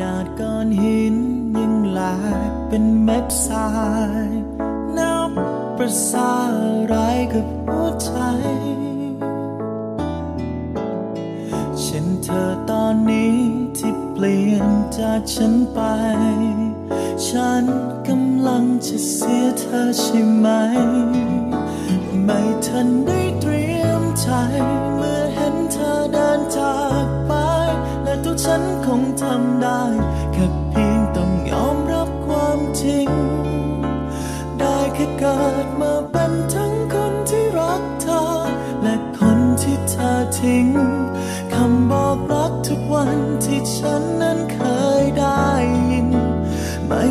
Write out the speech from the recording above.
นาดก้อนหินยังหลกเป็นเม็ดทรายนับประสาอะไรกับหัวใจฉันเธอตอนนี้ที่เปลี่ยนจากฉันไป ฉันกำลังจะเสียเธอใช่ไหม ไม่ทันได้เตรียมใจเมื่อเห็นเธอเดิ ฉันคงทำได้ แค่เพียงต้องยอมรับความจริง ได้แค่เกิดมาเป็นทั้งคนที่รักเธอ และคนที่เธอทิ้ง คำบอกรักทุกวันที่ฉันนั้นเคยได้ยิน ไม่